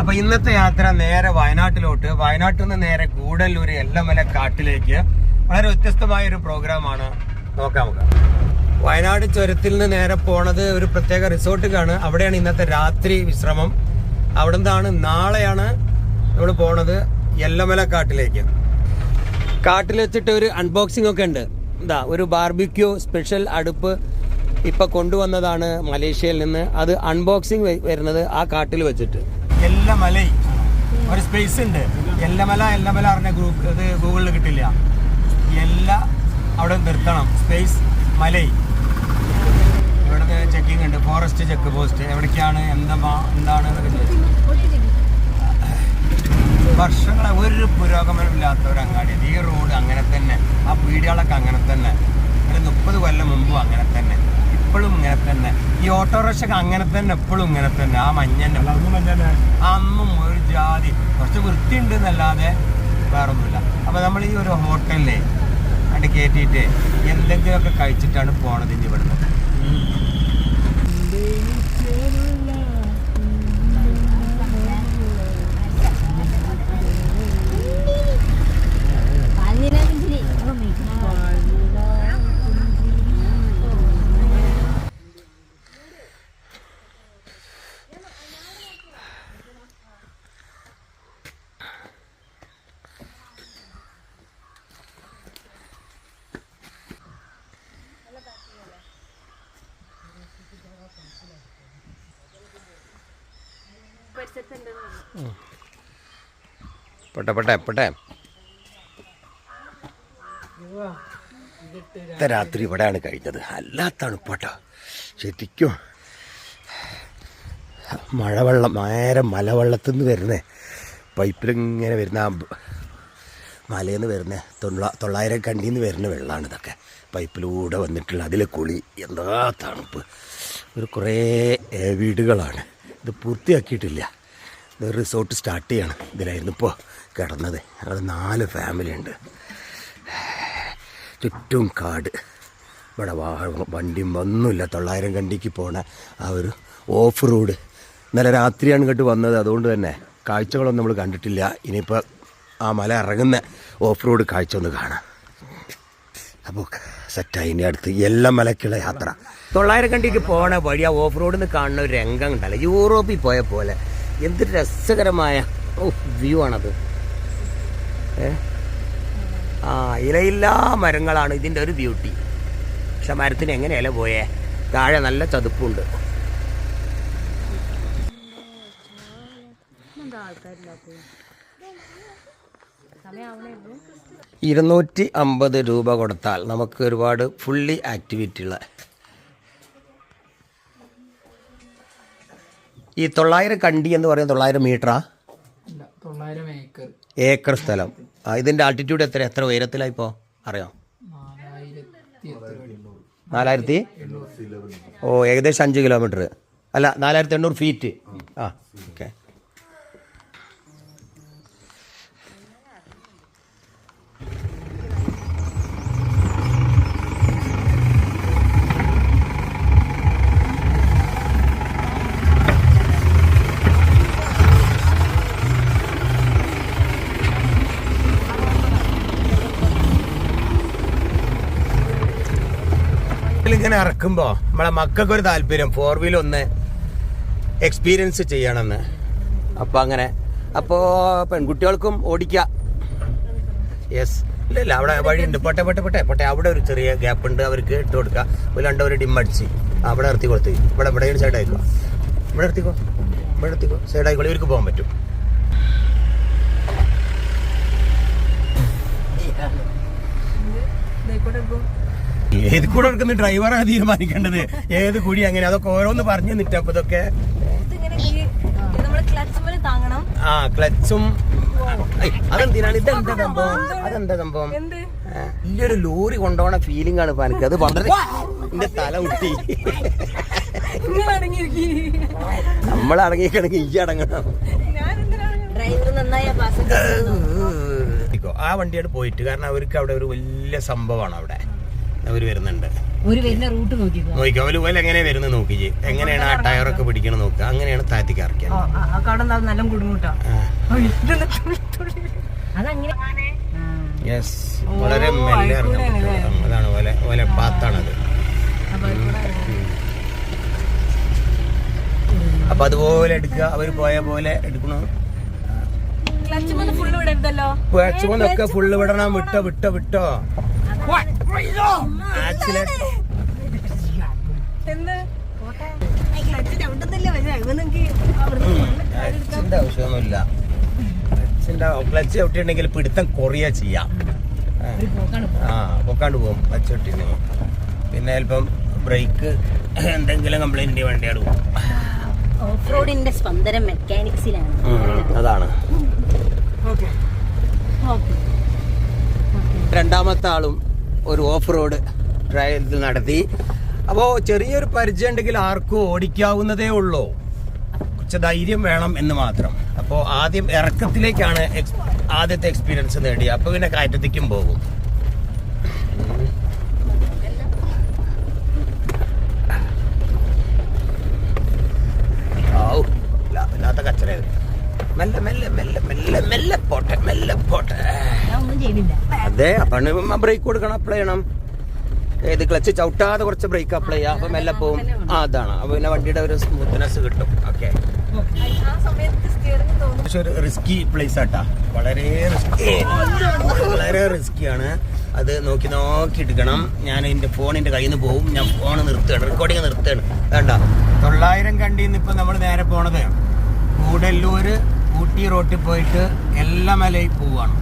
അപ്പൊ ഇന്നത്തെ യാത്ര നേരെ വയനാട്ടിലോട്ട്. വയനാട്ടിൽ നിന്ന് നേരെ ഗൂഡല്ലൂർ എല്ലമല കാട്ടിലേക്ക്. വളരെ വ്യത്യസ്തമായ ഒരു പ്രോഗ്രാമാണ്. നോക്കാം നമുക്ക്. വയനാട് ചുരത്തിൽ നിന്ന് നേരെ പോണത് ഒരു പ്രത്യേക റിസോർട്ടിലാണ് അവിടെയാണ് ഇന്നത്തെ രാത്രി വിശ്രമം. അവിടെ നിന്നാണ് നാളെയാണ് നമ്മൾ പോണത് എല്ലമല കാട്ടിലേക്ക്. കാട്ടിൽ വെച്ചിട്ട് ഒരു അൺബോക്സിംഗ് ഒക്കെ ഉണ്ട്. എന്താ ഒരു ബാർബിക്യൂ സ്പെഷ്യൽ അടുപ്പ് ഇപ്പൊ കൊണ്ടുവന്നതാണ് മലേഷ്യയിൽ നിന്ന്. അത് അൺബോക്സിംഗ് വരുന്നത് ആ കാട്ടിൽ വെച്ചിട്ട്. എല്ലമല. ഒരു സ്പേസ് ഉണ്ട്. എല്ലമല എല്ലമല പറഞ്ഞ ഗ്രൂപ്പ് ഇത് ഗൂഗിളിൽ കിട്ടില്ല. എല്ലാ അവിടെ നിർത്തണം. സ്പേസ് മലൈ. ഇവിടുത്തെ ചെക്കിംഗ് ഉണ്ട്. ഫോറസ്റ്റ് ചെക്ക് പോസ്റ്റ് എവിടേക്കാണ് എന്താ എന്താണ് വർഷങ്ങളെ ഒരു പുരോഗമനമില്ലാത്ത ഒരു അങ്ങാടിയാണ് ഈ റോഡ് അങ്ങനെ തന്നെ. ആ പീടികളൊക്കെ അങ്ങനെ തന്നെ. ഒരു മുപ്പത് കൊല്ലം മുമ്പും അങ്ങനെ തന്നെ. ഇപ്പോഴും ഇങ്ങനെ തന്നെ. ഈ ഓട്ടോറിക്ഷയൊക്കെ അങ്ങനെ തന്നെ എപ്പോഴും ഇങ്ങനെ തന്നെ. ആ മഞ്ഞന്റെ അന്നും ഒരു ജാതി. കുറച്ച് വൃത്തിയുണ്ട് എന്നല്ലാതെ വേറൊന്നുമില്ല. അപ്പോൾ നമ്മൾ ഈ ഒരു ഹോട്ടലിലെ അവിടെ കയറ്റിയിട്ട് എന്തെങ്കിലുമൊക്കെ കഴിച്ചിട്ടാണ് പോണത് ഇനി ഇവിടുന്ന്. പെട്ടെ പെട്ടെ പെട്ടെ. ഇന്നത്തെ രാത്രി ഇവിടെയാണ് കഴിഞ്ഞത്. നല്ല തണുപ്പാട്ടോ ശരിക്കും മഴവെള്ളം നേരെ മലവെള്ളത്തിൽ നിന്ന് വരുന്നേ. പൈപ്പിലിങ്ങനെ വരുന്ന മലയിൽ നിന്ന് വരുന്ന. തൊള്ള തൊള്ളായിരം കണ്ടിയിൽ നിന്ന് വരുന്ന വെള്ളമാണ് ഇതൊക്കെ. പൈപ്പിലൂടെ വന്നിട്ടുള്ള അതിലെ കുളി. എന്താ തണുപ്പ്. ഒരു കുറേ വീടുകളാണ്. ഇത് പൂർത്തിയാക്കിയിട്ടില്ല. ഇത് റിസോർട്ട് സ്റ്റാർട്ട് ചെയ്യണം. ഇതിലായിരുന്നു ഇപ്പോൾ കിടന്നത്. അവിടെ നാല് ഫാമിലി ഉണ്ട്. ചുറ്റും കാട്. ഇവിടെ വണ്ടിയും ഒന്നുമില്ല തൊള്ളായിരം കണ്ടിക്ക് പോണ ആ ഒരു ഓഫ് റോഡ് ഇന്നലെ രാത്രിയാണ് ഇങ്ങോട്ട് വന്നത്. അതുകൊണ്ട് തന്നെ കാഴ്ചകളൊന്നും നമ്മൾ കണ്ടിട്ടില്ല. ഇനിയിപ്പോൾ ആ മല ഇറങ്ങുന്ന ഓഫ് റോഡ് കാഴ്ച ഒന്ന് കാണാം. അപ്പോൾ സെറ്റായി ഇനി അടുത്ത് എല്ലാം മലക്കുള്ള യാത്ര. തൊള്ളായിരം കണ്ടിക്ക് പോണ വഴി ആ ഓഫ് റോഡിൽ നിന്ന് കാണുന്ന ഒരു രംഗം ഉണ്ടല്ലോ യൂറോപ്പിൽ പോയ പോലെ. എന്ത് രസകരമായ വ്യൂ ആണത്. ആ ഇലയില്ലാ മരങ്ങളാണ് ഇതിന്റെ ഒരു ബ്യൂട്ടി പക്ഷെ മരത്തിന് എങ്ങനെ ഇല പോയേ? താഴെ നല്ല ചതുപ്പുണ്ട്. ഇരുന്നൂറ്റി അമ്പത് രൂപ കൊടുത്താൽ നമുക്ക് ഒരുപാട് ഫുള്ളി ആക്ടിവിറ്റി ഉള്ള ഈ തൊള്ളായിരം കണ്ടി എന്ന് പറയുന്നത് തൊള്ളായിരം മീറ്ററാ? ഏക്കർ. ഏക്കർ സ്ഥലം. ഇതിന്റെ ഇതിന്റെ ആൾട്ടിറ്റ്യൂഡ് എത്ര എത്ര ഉയരത്തിലായി ഇപ്പോൾ അറിയാം? നാലായിരത്തി ഓ ഏകദേശം അഞ്ച് കിലോമീറ്റർ അല്ല നാലായിരത്തി എണ്ണൂറ് ഫീറ്റ് ആ ഓക്കെ ഇങ്ങനെ ഇറക്കുമ്പോൾ നമ്മളെ മക്കൾക്ക് ഒരു താല്പര്യം ഫോർ വീൽ ഒന്ന് എക്സ്പീരിയൻസ് ചെയ്യണമെന്ന്. അപ്പോൾ അങ്ങനെ അപ്പോൾ പെൺകുട്ടികൾക്കും ഓടിക്കുക യെസ് ഇല്ല ഇല്ല അവിടെ വഴിയുണ്ട്. പൊട്ടെ പൊട്ടെ പൊട്ടെ പൊട്ടെ. അവിടെ ഒരു ചെറിയ ഗ്യാപ്പ് ഉണ്ട്. അവർക്ക് ഇട്ട് കൊടുക്കുക രണ്ട് ഒരു ഡിം അടിച്ച് അവിടെ നിർത്തി കൊടുത്ത്. ഇവിടെ ഇവിടെ സൈഡ് ആയിക്കോ. ഇവിടെ നിർത്തിക്കോ. ഇവിടെ നിർത്തിക്കോ. ആയിക്കോളൂ. ഇവർക്ക് പോകാൻ പറ്റും. ഏത് കൂടെ എടുക്കുന്ന ഡ്രൈവറാണ് തീരുമാനിക്കേണ്ടത്. ഏത് കൂടി അങ്ങനെ അതൊക്കെ ഓരോന്ന് പറഞ്ഞു നിറ്റപ്പോ ഇതൊക്കെ. ആ ക്ലച്ചും അതെന്തിനാണ്? ഇതെന്താ സംഭവം? അതെന്താ സംഭവം? ഒരു ലോറി കൊണ്ടുപോണ ഫീലിംഗ് ആണ് ഇപ്പൊ എനിക്ക് അത് വളരെ എന്റെ തല അടങ്ങിയിരിക്കി നമ്മൾ അടങ്ങിക്കണെങ്കിൽ ഈ അടങ്ങണം. ഡ്രൈവർ നന്നായ പാസഞ്ചർ ആ വണ്ടിയാണ് പോയിട്ട് കാരണം അവർക്ക് അവിടെ ഒരു വലിയ സംഭവമാണ് അവിടെ. അവർ വരുന്നുണ്ട്. ഒരു വരുന്ന റൂട്ട് നോക്കിക്കോ? നോക്കിക്കോ. ഓൽ പോലെ എങ്ങനെ വരുന്നത് നോക്കി എങ്ങനെയാണ് ആ ടയറൊക്കെ പിടിക്കണം നോക്കുക അങ്ങനെയാണ് താത്തിക്ക് ഇറക്കിയത് കടം നല്ല കുടുങ്ങൂട്ടാ അതങ്ങനെ യെസ് വളരെ മെല്ലെ ഇറങ്ങാൻ. അതാണ് ഓലെ ഓലെ പാത്താണത്. അപ്പൊ അതുപോലെ എടുക്കുക. അവർ പോയ പോലെ എടുക്കണോ. ക്ലച്ച് വാക്സിമൊക്കെ ഫുള്ള് വിടണം. വിട്ടോ വിട്ടോ വിട്ടോ. ക്ലച്ചിന്റെ ആവശ്യമൊന്നുമില്ല ക്ലച്ചിന്റെ ക്ലച്ച് ചവിട്ടിട്ടുണ്ടെങ്കിൽ പിടുത്തം കൊറിയ ചെയ്യാം ആ. പൊക്കാണ്ട് പോകും ക്ലച്ച് ചവിട്ടിട്ടുണ്ടെങ്കിൽ പിന്നെ ചിലപ്പം ബ്രേക്ക് എന്തെങ്കിലും കംപ്ലൈന്റ് വണ്ടിയാണ് പോകും ഓഫ് റോഡിന്റെ സ്പന്ദനം മെക്കാനിക്സിലാണ് അതാണ് രണ്ടാമത്തെ ആളും ഒരു ഓഫ് റോഡ് ട്രയൽ നടത്തി. അപ്പോൾ ചെറിയൊരു പരിചയം ഉണ്ടെങ്കിൽ ആർക്കും ഓടിക്കാവുന്നതേ ഉള്ളൂ. കുറച്ച് ധൈര്യം വേണം എന്ന് മാത്രം. അപ്പോൾ ആദ്യം ഇറക്കത്തിലേക്കാണ് ആദ്യത്തെ എക്സ്പീരിയൻസ് നേടി അപ്പോൾ പിന്നെ കയറ്റത്തേക്കും പോകും. വല്ലാത്ത കച്ചറ മെല്ലെ മെല്ലെ മെല്ലെ മെല്ലെ മെല്ലെ പോട്ടെ മെല്ലെ പോട്ടെ. അതെ അപ്പൊ ബ്രേക്ക് കൊടുക്കണം അപ്ലൈ ചെയ്യണം. ഏത് ക്ലച്ച് ചവിട്ടാതെ കുറച്ച് ബ്രേക്ക് അപ്ലൈ ചെയ്യാം. അപ്പൊ മെല്ലെ പോവും. ആ അതാണ്. അപ്പൊ പിന്നെ വണ്ടിയുടെ ഒരു സ്മൂത്ത്നെസ് കിട്ടും. ഓക്കെ പക്ഷെ ഒരു റിസ്കി പ്ലേസ് ആട്ടാ. വളരെ റിസ്കി വളരെ റിസ്കിയാണ് അത് നോക്കി നോക്കി എടുക്കണം. ഞാൻ എന്റെ ഫോണിന്റെ കയ്യിൽ നിന്ന് പോവും. ഞാൻ ഫോൺ നിർത്തുകയാണ്. റെക്കോർഡിങ് നിർത്തുകയാണ്. വേണ്ട. തൊള്ളായിരം കണ്ടിന്ന് ഇപ്പം നമ്മൾ നേരെ പോണത്. കൂടല്ലൂര് ഊട്ടി റോട്ടിൽ പോയിട്ട് എല്ലാ മലയിൽ പോവാണ്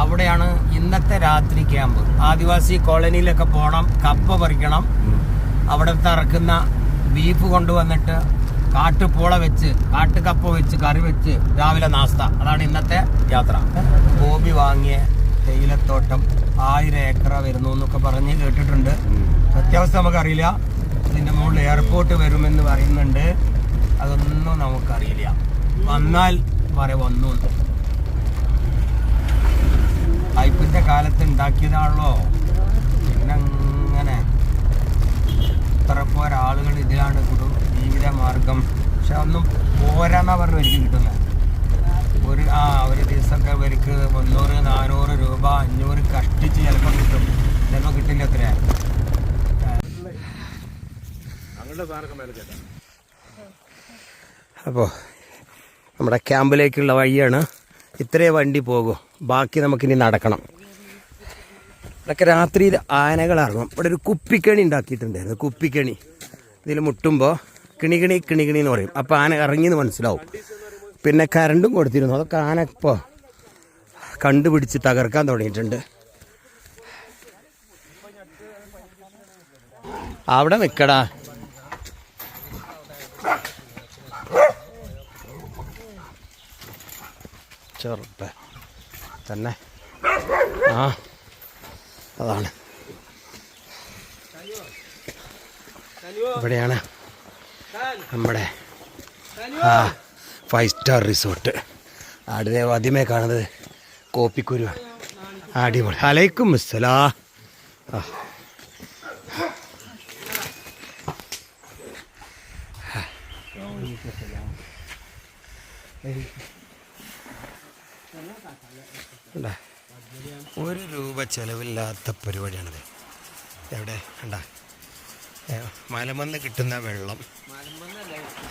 അവിടെയാണ് ഇന്നത്തെ രാത്രി ക്യാമ്പ്. ആദിവാസി കോളനിയിലൊക്കെ പോകണം കപ്പ പറിക്കണം. അവിടെ ഇറക്കുന്ന ബീഫ് കൊണ്ടുവന്നിട്ട് കാട്ടുപോള വെച്ച് കാട്ടുകപ്പ വെച്ച് കറി വെച്ച് രാവിലെ നാസ്ത. അതാണ് ഇന്നത്തെ യാത്ര. ഗോപി വാങ്ങിയ തേയിലത്തോട്ടം ആയിരം ഏക്കർ വരുന്നു എന്നൊക്കെ പറഞ്ഞ് കേട്ടിട്ടുണ്ട്. അത്യാവശ്യം നമുക്കറിയില്ല. ഇതിന്റെ മുകളിൽ എയർപോർട്ട് വരുമെന്ന് പറയുന്നുണ്ട്. അതൊന്നും നമുക്കറിയില്ല. വന്നാൽ പറയാം വന്നു എന്ന്. പൈപ്പിന്റെ കാലത്ത് ഉണ്ടാക്കിയതാണല്ലോ. പിന്നെ അങ്ങനെ ഇത്ര പോരാളുകൾ ഇതിലാണ് കുടു ജീവിത മാർഗം. പക്ഷെ ഒന്നും പോരാന്നാ പറഞ്ഞു എനിക്ക് കിട്ടുന്നത് ഒരു ആ ഒരു ദിവസമൊക്കെ ഇവർക്ക് മുന്നൂറ് നാനൂറ് രൂപ അഞ്ഞൂറ് കഷ്ടിച്ച് ചിലപ്പോൾ കിട്ടും. ചിലപ്പോൾ കിട്ടില്ല അത്ര. അപ്പോൾ നമ്മുടെ ക്യാമ്പിലേക്കുള്ള വഴിയാണ് ഇത്രേ വണ്ടി പോകും. ബാക്കി നമുക്കിനി നടക്കണം. ഇതൊക്കെ രാത്രിയിൽ ആനകൾ ഇറങ്ങും. ഇവിടെ ഒരു കുപ്പിക്കണി ഉണ്ടാക്കിയിട്ടുണ്ടായിരുന്നു. കുപ്പിക്കണി. ഇതിൽ മുട്ടുമ്പോൾ കിണികിണി കിണികിണി കിണി കിണി എന്ന് പറയും. അപ്പോൾ ആന ഇറങ്ങിയെന്ന് മനസ്സിലാവും. പിന്നെ കരണ്ടും കൊടുത്തിരുന്നു. അതൊക്കെ ആന ഇപ്പോൾ കണ്ടുപിടിച്ച് തകർക്കാൻ തുടങ്ങിയിട്ടുണ്ട്. അവിടെ നിൽക്കടാ ചെറുപ്പ തന്നെ. ആ അതാണ്. ഇവിടെയാണ് നമ്മുടെ ആ ഫൈവ് സ്റ്റാർ റിസോർട്ട്. അവിടെ ആദ്യമേ കാണുന്നത് കോപ്പിക്കുരു. അടിപൊളി. അലൈക്കും മിസ്സലാ. ആ. കണ്ടാ? ഒരു രൂപ ചെലവില്ലാത്ത പരിപാടിയാണിത്. എവിടെ? കണ്ട? മലമന്ന് കിട്ടുന്ന വെള്ളം.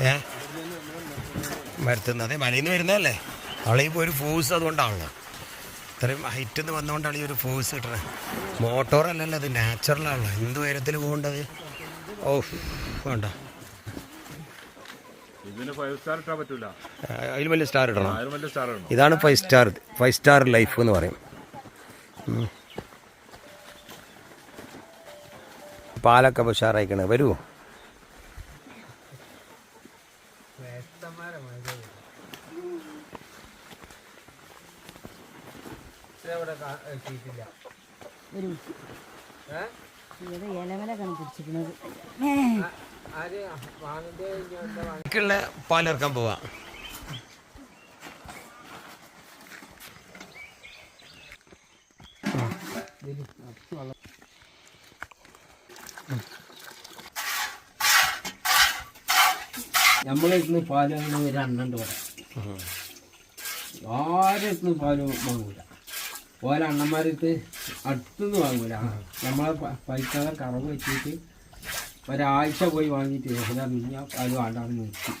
ഏ? മരത്തുനിന്ന്. അതെ മലയിൽ നിന്ന് വരുന്നതല്ലേ അവളിപ്പോൾ ഒരു ഫോഴ്സ് അതുകൊണ്ടാണല്ലോ. ഇത്രയും ഹൈറ്റിൽ നിന്ന് വന്നുകൊണ്ടാണ് ഈ ഒരു ഫോഴ്സ് കിട്ടണത് മോട്ടോറല്ലല്ലോ അത് നാച്ചുറലാണല്ലോ. എന്ത് ഉയരത്തിൽ പോകേണ്ടത്? ഓ വേണ്ട ഇതിന് ഫൈവ് സ്റ്റാർ ഇട്ടാൻ പറ്റൂല അതിൽ വലിയ സ്റ്റാർ ഇടണം. ഇതാണ് five star five star life എന്ന് പറയും. പാലൊക്കെ ഉഷാറായിക്കണേ. വരൂ. ഇലവല കണ്ടുപിടിച്ചിരിക്കുന്നത് ബാക്കിയുള്ള പോവാ. നമ്മളിരുന്ന് ഇന്ന് പാൽ ഒരു അണ്ണണ്ട് പറയാം ആരും പാൽ വാങ്ങൂല. ഓരണ്ണന്മാരത്ത് അടുത്തുനിന്ന് വാങ്ങൂല. നമ്മളെ പൈസ കറവ് വെച്ചിട്ട് ഒരാഴ്ച പോയി വാങ്ങിയിട്ട് ഏതാ മിഞ്ഞ അത് വേണ്ടാന്ന് നിർത്തി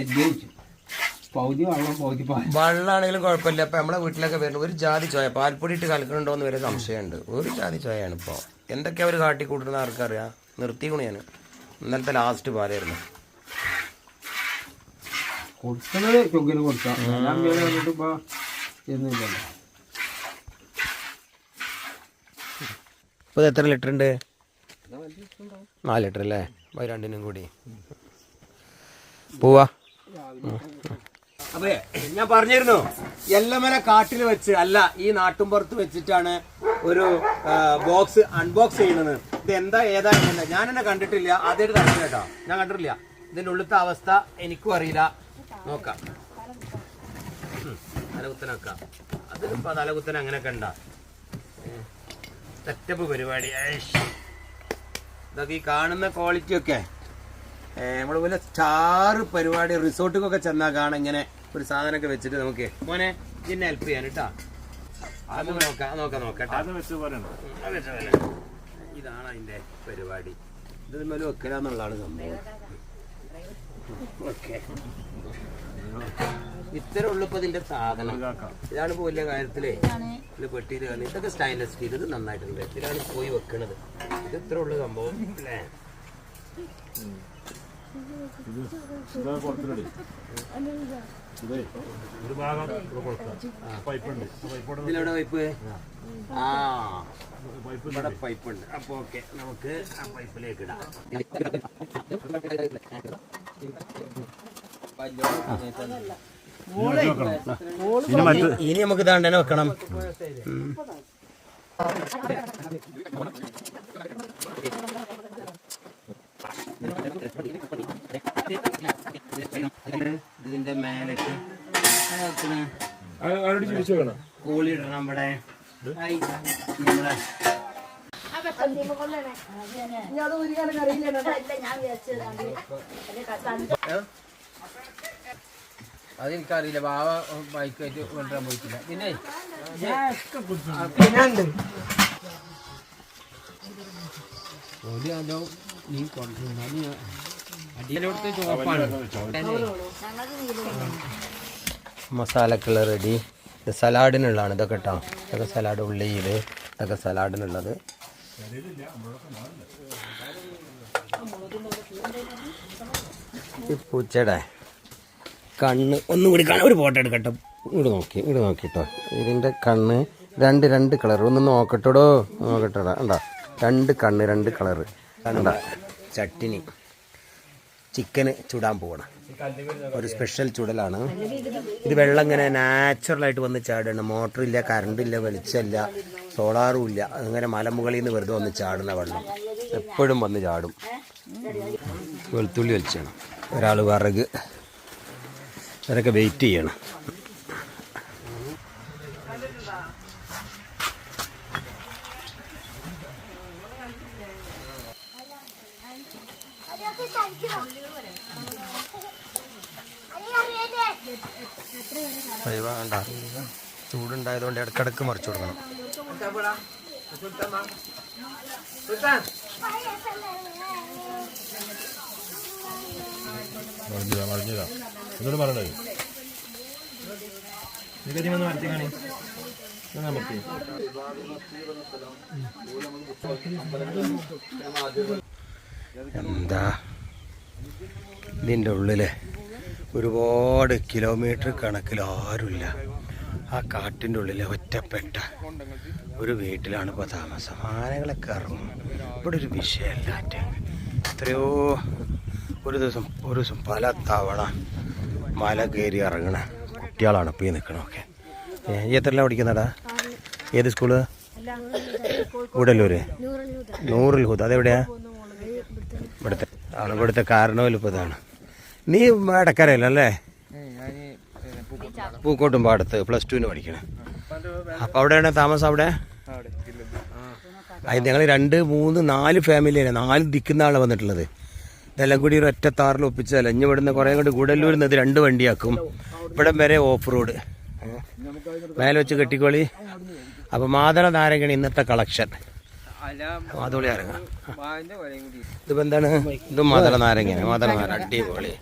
എദ്ദേശിച്ചു പൗതി വെള്ളം പൗതി പാൽ. വെള്ളമാണെങ്കിലും കുഴപ്പമില്ല. അപ്പൊ നമ്മളെ വീട്ടിലൊക്കെ വരുന്നത് ഒരു ജാതി ചോയ പാൽപ്പൊടി ഇട്ട് കലക്കണുണ്ടോന്ന് വരെ സംശയമുണ്ട്. ഒരു ജാതി ചോയാണ് ഇപ്പൊ. എന്തൊക്കെ അവർ കാട്ടി കൂട്ടുന്ന ആർക്കറിയാം? നിർത്തിക്കണു ഞാൻ ഇന്നലത്തെ ലാസ്റ്റ് പാലായിരുന്നു. കൊടുക്കാം. വന്നിട്ട് ഇപ്പൊ എത്ര ലിറ്റർ ഉണ്ട് നാല് ലിറ്റർ അല്ലേ? രണ്ടിനും കൂടി. പോവാ. അതെ ഞാൻ പറഞ്ഞിരുന്നു എല്ലമല കാട്ടിൽ വെച്ച് അല്ല ഈ നാട്ടുംപുറത്ത് വെച്ചിട്ടാണ് ഒരു ബോക്സ് അൺബോക്സ് ചെയ്യുന്നത്. ഇത് എന്താ ഏതാ ഞാൻ എന്നെ കണ്ടിട്ടില്ല. ആദ്യമായിട്ട് കണ്ടില്ല കേട്ടോ. ഞാൻ കണ്ടിട്ടില്ല. ഇതിന്റെ ഉള്ളിലത്തെ അവസ്ഥ എനിക്കും അറിയില്ല. നോക്കാം. തലകുത്തനൊക്കെ തലകുത്തനാക്കാം. അതിലിപ്പോ തലകുത്തൻ അങ്ങനെയൊക്കെ ഉണ്ടാ. സെറ്റപ്പ് പരിപാടി. ഇതൊക്കെ ഈ കാണുന്ന ക്വാളിറ്റി ഒക്കെ നമ്മൾ പോലെ സ്റ്റാർ പരിപാടി റിസോർട്ടിലൊക്കെ ചെന്നാൽ കാണാം ഇങ്ങനെ ഒരു സാധനമൊക്കെ വെച്ചിട്ട് നമുക്ക് മോനെ ഇന്നെ ഹെൽപ്പ് ചെയ്യാൻ കേട്ടാ. അത് നോക്കാം നോക്കാം നോക്കാം ഇതാണ് അതിന്റെ പരിപാടി. ഇത് മേലെ വെക്കലാന്നുള്ളതാണ് സംഭവം. ഓക്കെ. ഇത്ര ഉള്ളപ്പോ ഇതിന്റെ സാധനം. ഇതാണ് ഇപ്പൊ വലിയ കാര്യത്തിലേ ഇത് പെട്ടിയിൽ കാണുന്നത് ഇതൊക്കെ സ്റ്റൈൻലെസ് സ്റ്റീൽ ഇത് നന്നായിട്ടുണ്ട് ഇതിലാണ് പോയി വെക്കണത്. ഇത് ഇത്ര ഉള്ള സംഭവം അല്ലേ? ഇതാ കുറച്ചിലടി ഇതേ ഒരു ഭാഗം ഇവിടെ കൊടുക്കാം. പൈപ്പ് ഉണ്ട് പൈപ്പോടെ ഇതിലെവിടെ പൈപ്പ്? ആ. പൈപ്പ് ഇവിടെ പൈപ്പ് ഉണ്ട് അപ്പൊ ഓക്കെ നമുക്ക് ആ പൈപ്പിലേക്ക് ഇടാം. ഇനി നമുക്ക് ഇതാണ്ടനെ വെക്കണം. ഇതിന്റെ വേണം കോളി ഇടണം ഇവിടെ. ഞാൻ നമ്മുടെ അതെനിക്കറിയില്ല. ബൈക്ക് ബൈക്കായിട്ട് കൊണ്ടുവരാൻ പോയിട്ടില്ല. പിന്നെ? ഓടിയാലോ നീ കൊണ്ടുവന്നാലും അടിയിലോട്ട് ചോപ്പാണ്. മസാലക്കുള്ള റെഡി. ഇത് സലാഡിനുള്ളതാണ് ഇതൊക്കെ കേട്ടോ ഇതൊക്കെ സലാഡ് ഉള്ളിയിൽ ഇതൊക്കെ സലാഡിനുള്ളത്. പൂച്ചയുടെ കണ്ണ് ഒന്നും കൂടി കാണാൻ ഒരു ഫോട്ടോ എടുക്കട്ടെ. ഇവിടെ നോക്കി ഇവിടെ നോക്കിട്ടോ. ഇതിന്റെ കണ്ണ് രണ്ട് രണ്ട് കളർ ഒന്ന് നോക്കട്ടോടോ. നോക്കട്ടോടാ. ഉണ്ടോ രണ്ട് കണ്ണ് രണ്ട് കളർ കണ്ട? ചട്ടിനി. ചിക്കന് ചുടാൻ പോകണം ഒരു സ്പെഷ്യൽ ചുടലാണ്. ഇത് വെള്ളം ഇങ്ങനെ നാച്ചുറലായിട്ട് വന്ന് ചാടുകയാണ്. മോട്ടറില്ല കറണ്ടില്ല വെളിച്ചമില്ല സോളാറും ഇല്ല. അങ്ങനെ മലമുകളിൽ നിന്ന് വെറുതെ വന്ന് ചാടുന്ന വെള്ളം. എപ്പോഴും വന്ന് ചാടും. വെളുത്തുള്ളി വലിച്ചാണ് ഒരാൾ വിറക്. അതൊക്കെ വെയിറ്റ് ചെയ്യണം അയ്യോ, വേണ്ട ചൂടുണ്ടായതുകൊണ്ട് ഇടക്കിടക്ക് മറിച്ചു കൊടുക്കണം. മറിഞ്ഞതാ മറിഞ്ഞതാ. എന്നോട് പറയണേ. എന്താ? ഇതിന്റെ ഉള്ളിൽ ഒരുപാട് കിലോമീറ്റർ കണക്കിൽ ആരുമില്ല. ആ കാട്ടിന്റെ ഉള്ളിൽ ഒറ്റപ്പെട്ട ഒരു വീട്ടിലാണ് ഇപ്പോൾ താമസം. ആനകളൊക്കെ ഇറങ്ങും. ഇവിടെ ഒരു വിഷയമല്ല എത്രയോ ഒരു ദിവസം ഒരു ദിവസം പല തവണ മല കയറി ഇറങ്ങണ കുട്ടികളാണ് ഇപ്പോൾ ഈ നിൽക്കണമൊക്കെ ഈ എത്രല്ലാം പഠിക്കുന്നടാ? ഏത് സ്കൂൾ? ഗുഡല്ലൂര് നൂറിൽ ഹൂത്ത് അതെവിടെയാ? ഇവിടുത്തെ ആണ് ഇവിടുത്തെ ഇപ്പോൾ ഇതാണ്. നീ ഇടക്കരയല്ലേ പൂക്കോട്ടും പാടത്ത് പ്ലസ് ടുവിന് പഠിക്കണം. അപ്പോൾ അവിടെയാണ് താമസം അവിടെ? അത് ഞങ്ങൾ രണ്ട് മൂന്ന് നാല് ഫാമിലിയാണ് നാല് ദിക്കുന്ന ആളാണ് വന്നിട്ടുള്ളത്. ഇതെല്ലാം കൂടി ഒരു ഒറ്റ താറിൽ ഒപ്പിച്ചാൽ ഇനി ഇവിടുന്ന് കുറേ കൂടി ഗൂഡല്ലൂരിൽ നിന്ന് ഇത് രണ്ട് വണ്ടിയാക്കും. ഇവിടം വരെ ഓഫ് റോഡ് മേലെ വെച്ച് കെട്ടിക്കോളി. അപ്പൊ മാതള നാരങ്ങണി ഇന്നത്തെ കളക്ഷൻ മാതളി നാരങ്ങ. ഇതിപ്പോ എന്താണ്? ഇത് മാതള നാരങ്ങയാണ്. മാതള നാരങ്ങ. അടിപൊളി.